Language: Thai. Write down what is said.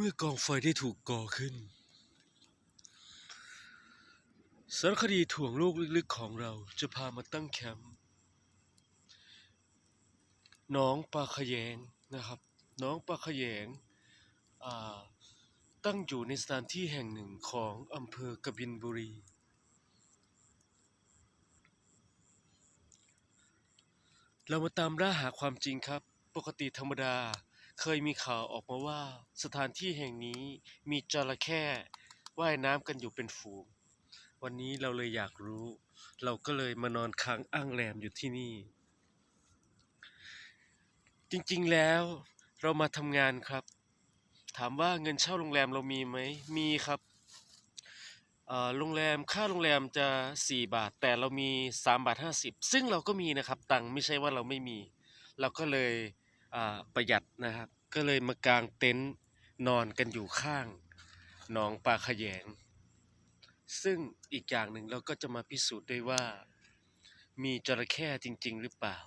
เมื่อกองไฟได้ถูกก่อขึ้น สารคดีถ่วงโลกลึกๆของเราจะพามาตั้งแคมป์หน้องปลาขยงนะครับหน้องปลาขยงตั้งอยู่ในสถานที่แห่งหนึ่งของอำเภอกบินบุรี เรามาตามล่าหาความจริงครับ ปกติธรรมดา เคยมีข่าวออกมาว่า สถานที่แห่งนี้มีจระเข้ว่ายน้ำกันอยู่เป็นฝูง วันนี้เราเลยอยากรู้ เราก็เลยมานอนค้างอ้างแรมอยู่ที่นี่ จริงๆแล้วเรามาทำงานครับ ถามว่าเงินเช่าโรงแรมเรามีไหมมีครับโรงแรมค่าโรงแรมจะ 4 บาท แต่เรามี 3 บาท 50 ซึ่งเราก็มีนะครับ ตังค์ไม่ใช่ว่าเราไม่มี เราก็เลย ประหยัดนะครับ ก็เลยมากางเต็นท์นอนกันอยู่ข้างหนองปลาขยง ซึ่งอีกอย่างหนึ่งเราก็จะมาพิสูจน์ด้วยว่า มีจระเข้จริง ๆ หรือเปล่า